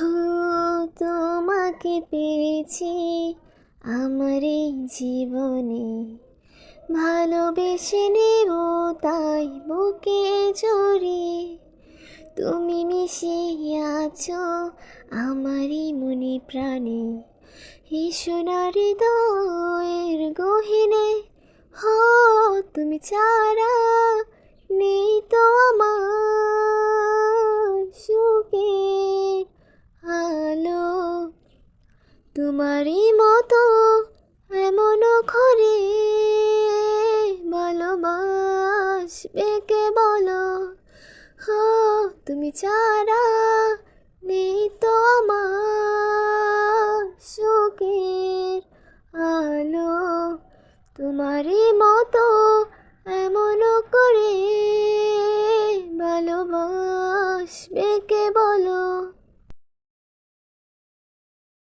হো তোমাকে পেয়েছি আমার এই জীবনে। ভালোবেসে নেব তাই বুকে জড়িয়ে তুমি মিশে আছো আমারই মনে প্রাণে। এই সোনার গহিনে, হো, তুমি ছাড়া তোমারই মতো এমন করে ভালোবাসবে কে বলো? হো, তুমি ছাড়া নেই তো আমার সুখের আলো। তোমারই মতো এমন করে ভালোবাসবে কে বলো?